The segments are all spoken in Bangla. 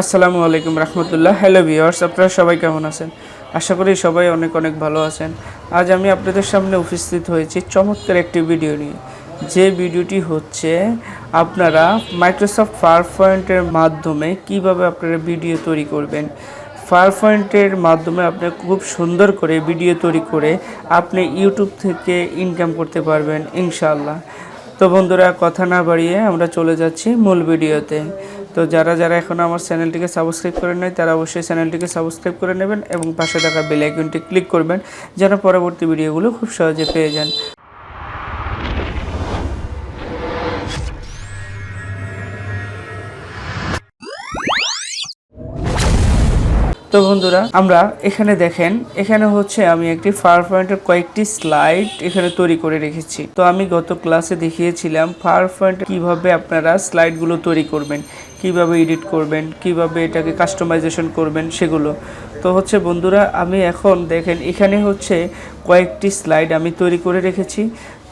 আসসালামু আলাইকুম রহমতুল্লাহ। হ্যালো ভিওয়ার্স আপনারা সবাই কেমন আছেন? আশা করি সবাই অনেক অনেক ভালো আছেন। আজ আমি আপনাদের সামনে উপস্থিত হয়েছি চমৎকার একটি ভিডিও নিয়ে। যে ভিডিওটি হচ্ছে আপনারা মাইক্রোসফট পাওয়ার পয়েন্টের মাধ্যমে কীভাবে আপনারা ভিডিও তৈরি করবেন। পাওয়ার পয়েন্টের মাধ্যমে আপনি খুব সুন্দর করে ভিডিও তৈরি করে আপনি ইউটিউব থেকে ইনকাম করতে পারবেন, ইনশাআল্লাহ। তো বন্ধুরা, কথা না বাড়িয়ে আমরা চলে যাচ্ছি মূল ভিডিওতে তো যারা যারা এখন আমার চ্যানেলটিকে সাবস্ক্রাইব করে নেয়, তারা অবশ্যই চ্যানেলটিকে সাবস্ক্রাইব করে নেবেন এবং পাশে থাকা বেল আইকনটি ক্লিক করবেন, যেন পরবর্তী ভিডিওগুলো খুব সহজে পেয়ে যান। তো বন্ধুরা, আমরা এখানে দেখেন, এখানে হচ্ছে আমি একটি ফায়ার পয়েন্টের কয়েকটি স্লাইড এখানে তৈরি করে রেখেছি। তো আমি গত ক্লাসে দেখিয়েছিলাম ফায়ার পয়েন্ট কীভাবে আপনারা স্লাইডগুলো তৈরি করবেন, কীভাবে এডিট করবেন, কীভাবে এটাকে কাস্টমাইজেশন করবেন, সেগুলো। তো হচ্ছে বন্ধুরা, আমি এখন দেখেন, এখানে হচ্ছে কয়েকটি স্লাইড আমি তৈরি করে রেখেছি।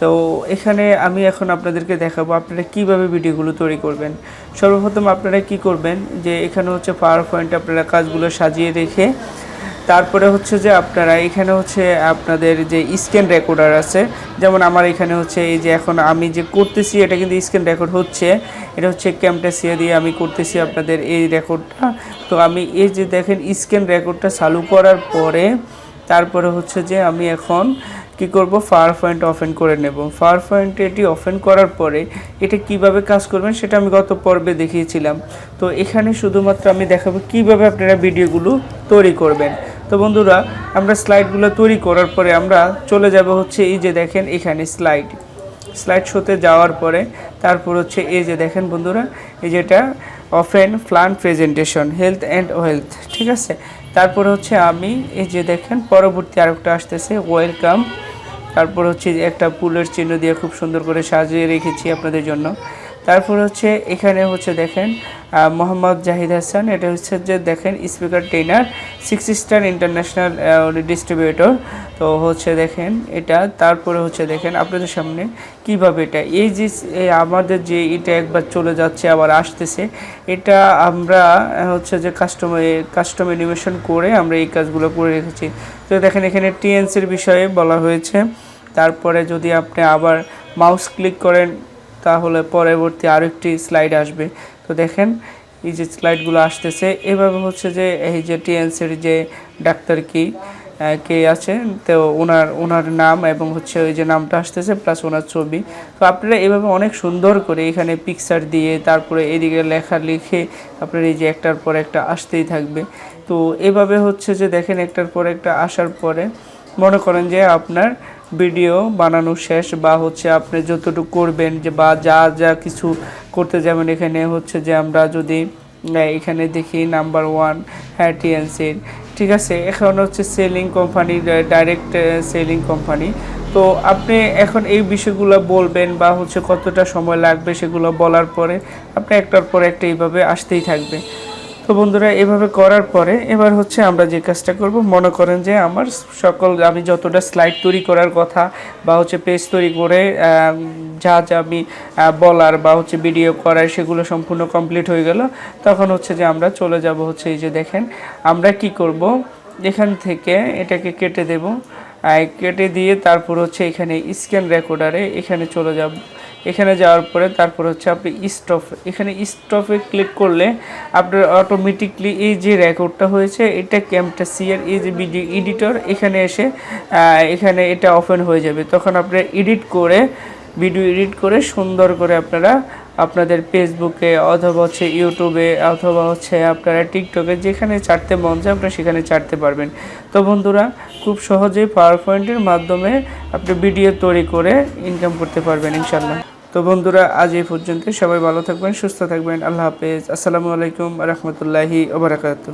তো এখানে আমি এখন আপনাদেরকে দেখাবো আপনারা কীভাবে ভিডিওগুলো তৈরি করবেন। সর্বপ্রথম আপনারা কি করবেন যে এখানে হচ্ছে পাওয়ার পয়েন্ট আপনারা কাজগুলো সাজিয়ে রেখে তারপরে হচ্ছে যে আপনারা এখানে হচ্ছে আপনাদের যে স্ক্যান রেকর্ডার আছে, যেমন আমার এখানে হচ্ছে এই যে এখন আমি যে করতেছি, এটা কিন্তু স্ক্যান রেকর্ড হচ্ছে। এটা হচ্ছে ক্যামটাসিয়া দিয়ে আমি করতেছি আপনাদের এই রেকর্ডটা তো আমি এই যে দেখেন স্ক্যান রেকর্ডটা চালু করার পরে, তারপরে হচ্ছে যে আমি এখন কি করব? ফার পয়েন্ট অফেন করে নেব। ফার পয়েন্ট এটি অফেন করার পরে এটা কীভাবে কাজ করবেন সেটা আমি গত পর্বে দেখিয়েছিলাম। তো এখানে শুধুমাত্র আমি দেখাবো কীভাবে আপনারা ভিডিওগুলো তৈরি করবেন। তো বন্ধুরা, আমরা স্লাইডগুলো তৈরি করার পরে আমরা চলে যাব হচ্ছে এই যে দেখেন এখানে স্লাইড। স্লাইড শোতে যাওয়ার পরে তারপর হচ্ছে এই যে দেখেন বন্ধুরা, এই যেটা often plan presentation, health and wealth, ঠিক আছে? তারপর হচ্ছে আমি এই যে দেখেন পরবর্তী আরেকটা আসতেছে, ওয়েলকাম। তারপর হচ্ছে একটা পুলের চিহ্ন দিয়ে খুব সুন্দর করে সাজিয়ে রেখেছি আপনাদের জন্য। তারপর হচ্ছে এখানে হচ্ছে দেখেন মোহাম্মদ জাহিদ হাসান, এটা হচ্ছে যে দেখেন speaker trainer six star international distributor তো হচ্ছে দেখেন এটা, তারপরে হচ্ছে দেখেন আপনাদের সামনে কীভাবে এটা, এই যে আমাদের যে এটা একবার চলে যাচ্ছে, আবার আসতেছে, এটা আমরা হচ্ছে যে কাস্টমার কাস্টম অ্যানিমেশন করে আমরা এই কাজগুলো করে রেখেছি। তো দেখেন এখানে টিএনসির বিষয়ে বলা হয়েছে, তারপরে যদি আপনি আবার মাউস ক্লিক করেন তাহলে পরবর্তী আরেকটি স্লাইড আসবে। তো দেখেন, এই যে স্লাইডগুলো আসতেছে, এভাবে হচ্ছে যে এই যে টিএনসির যে ডাক্তার কি কে আছে, তো ওনার ওনার নাম এবং হচ্ছে ওই যে নামটা আসতেছে প্লাস ওনার ছবি। তো আপনারা এভাবে অনেক সুন্দর করে এখানে পিকচার দিয়ে তারপরে এদিকে লেখা লিখে আপনার এই যে একটার পর একটা আসতেই থাকবে। তো এভাবে হচ্ছে যে দেখেন একটার পর একটা আসার পরে মনে করেন যে আপনার ভিডিও বানানো শেষ বা হচ্ছে আপনি যতটুকু করবেন যে বা যা যা কিছু করতে যাবেন এখানে হচ্ছে যে আমরা যদি এখানে দেখি নাম্বার ওয়ান হ্যাঁ টিএনসির ঠিক আছে? এখন হচ্ছে selling company direct selling company তো আপনি এখন এই বিষয়গুলো বলবেন বা হচ্ছে কতটা সময় লাগবে সেগুলো বলার পরে আপনি একটার পর একটা এইভাবে আসতেই থাকবে। তো বন্ধুরা, এভাবে করার পরে এবার হচ্ছে আমরা যে কাজটা করব, মনে করেন যে আমার সকল, আমি যতটা স্লাইড তৈরি করার কথা বা হচ্ছে পেজ তৈরি করে যা যা আমি বলার বা হচ্ছে ভিডিও করার সেগুলো সম্পূর্ণ কমপ্লিট হয়ে গেল। তখন হচ্ছে যে আমরা চলে যাব হচ্ছে এই যে দেখেন, আমরা কি করব? এখান থেকে এটাকে কেটে দেব। কেটে দিয়ে তারপর হচ্ছে এখানে স্ক্যান রেকর্ডারে এখানে চলে যাব। এখানে যাওয়ার পরে তারপর হচ্ছে আপনি স্টপ এখানে স্টপে ক্লিক করলে আপনার অটোমেটিকলি এই যে রেকর্ডটা হয়েছে, এটা ক্যামটাসিয়ার এই যে ভিডিও এডিটর এখানে এসে এখানে এটা ওপেন হয়ে যাবে। তখন আপনারা এডিট করে ভিডিও এডিট করে সুন্দর করে আপনারা আপনাদের ফেসবুকে অথবা হচ্ছে ইউটিউবে অথবা হচ্ছে আপনারা টিকটকে যেখানে চাটতে মন চায় আপনারা সেখানে চাটতে পারবেন। তো বন্ধুরা, খুব সহজেই পাওয়ার পয়েন্টের মাধ্যমে আপনি ভিডিও তৈরি করে ইনকাম করতে পারবেন ইনশাল্লাহ তো বন্ধুরা, আজ এই পর্যন্ত সবাই ভালো থাকবেন, সুস্থ থাকবেন। আল্লাহ হাফেজ। আসসালামু আলাইকুম রহমতুল্লাহি ওবরাকাতু